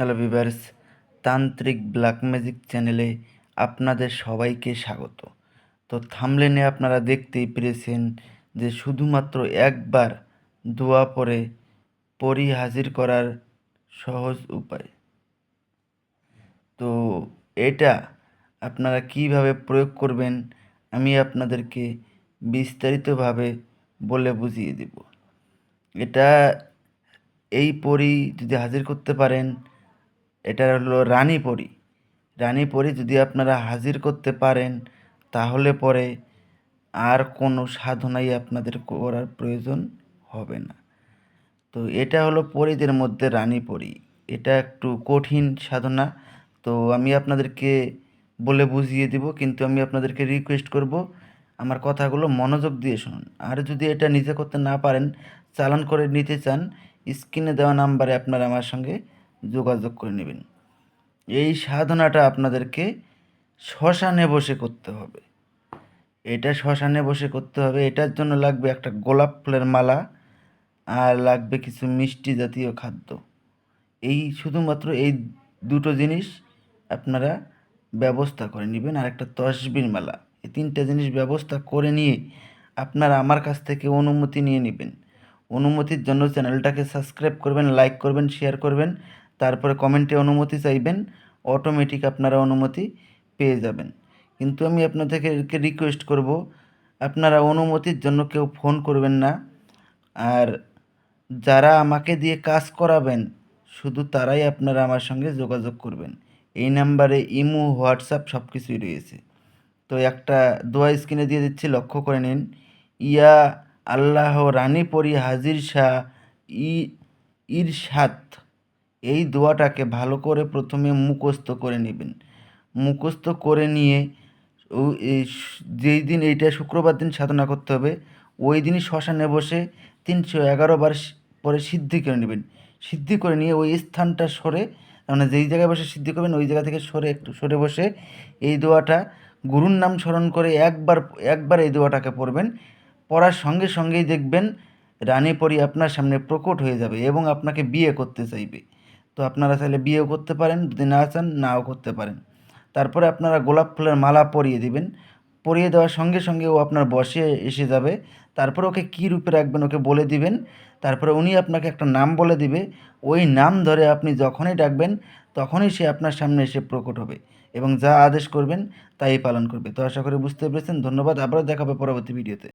Hello viewers, তান্ত্রিক black magic চ্যানেলে আপনাদের সবাইকে স্বাগত। তো থামলেনে আপনারা দেখতেই পেরেছেন যে শুধুমাত্র একবার দোয়া পরে পরি হাজির করার সহজ উপায়। তো এটা আপনারা কীভাবে প্রয়োগ করবেন আমি আপনাদেরকে বিস্তারিতভাবে বলে বুঝিয়ে দেব। এটা এই পরি যদি হাজির করতে পারেন এটা হলো রানী পরি। রানী পরি যদি আপনারা হাজির করতে পারেন, তাহলে পরে আর কোনো সাধনাই আপনাদের করার প্রয়োজন হবে না। তো এটা হলো পরিদের মধ্যে রানী পরি। এটা একটু কঠিন সাধনা। তো আমি আপনাদেরকে বলে বুঝিয়ে দিব, কিন্তু আমি আপনাদেরকে রিকোয়েস্ট করব আমার কথাগুলো মনোযোগ দিয়ে শুনুন। আর যদি এটা নিজে করতে না পারেন, চালান করে নিতে চান, স্ক্রিনে দেওয়া নাম্বারে আপনারা আমার সঙ্গে যোগাযোগ করে নেবেন। এই সাধনাটা আপনাদেরকে শ্মশানে বসে করতে হবে। এটা শ্মশানে বসে করতে হবে, এটার জন্য লাগবে একটা গোলাপ ফুলের মালা আর লাগবে কিছু মিষ্টি জাতীয় খাদ্য। এই শুধুমাত্র এই দুটো জিনিস আপনারা ব্যবস্থা করে নেবেন আর একটা তসবির মালা। এই তিনটা জিনিস ব্যবস্থা করে নিয়ে আপনারা আমার কাছ থেকে অনুমতি নিয়ে নেবেন। অনুমতির জন্য চ্যানেলটাকে সাবস্ক্রাইব করবেন, লাইক করবেন, শেয়ার করবেন তারপরে কমেন্টে অনুমতি চাইবেন অটোমেটিক আপনারা অনুমতি পেয়ে যাবেন। কিন্তু আমি আপনাদেরকে রিকোয়েস্ট করব, আপনারা অনুমতির জন্য কেউ ফোন করবেন না। আর যারা আমাকে দিয়ে কাজ করাবেন, শুধু তারাই আপনারা আমার সঙ্গে যোগাযোগ করবেন। এই নাম্বারে ইমো, হোয়াটসঅ্যাপ সব কিছুই রয়েছে। তো একটা দোয়া স্ক্রিনে দিয়ে দিচ্ছি, লক্ষ্য করে নিন। ইয়া আল্লাহ রানী পরি হাজির শাহ ই, ইরশাদ। এই দোয়াটাকে ভালো করে প্রথমে মুখস্থ করে নেবেন। মুখস্থ করে নিয়ে যেই দিন এইটা শুক্রবার দিন সাধনা করতে হবে, ওই দিনই শ্মশানে বসে তিনশো এগারো বার পরে সিদ্ধি করে নেবেন। সিদ্ধি করে নিয়ে ওই স্থানটা সরে মানে যেই জায়গায় বসে সিদ্ধি করবেন, ওই জায়গা থেকে সরে একটু সরে বসে এই দোয়াটা গুরুর নাম স্মরণ করে একবার একবার এই দোয়াটাকে পড়বেন। পড়ার সঙ্গে সঙ্গেই দেখবেন রানী পরি আপনার সামনে প্রকট হয়ে যাবে এবং আপনাকে বিয়ে করতে চাইবে। তো আপনারা চাইলে বিয়েও করতে পারেন, যদি না চান নাও করতে পারেন। তারপরে আপনারা গোলাপ ফুলের মালা পরিয়ে দিবেন। পরিয়ে দেওয়ার সঙ্গে সঙ্গে ও আপনার বসে এসে যাবে। তারপর ওকে কী রূপে রাখবেন ওকে বলে দিবেন। তারপরে উনি আপনাকে একটা নাম বলে দিবে। ওই নাম ধরে আপনি যখনই ডাকবেন, তখনই সে আপনার সামনে এসে প্রকট হবে এবং যা আদেশ করবেন তাই পালন করবে। তো আশা করি বুঝতে পেরেছেন। ধন্যবাদ। আবারও দেখাবে পরবর্তী ভিডিওতে।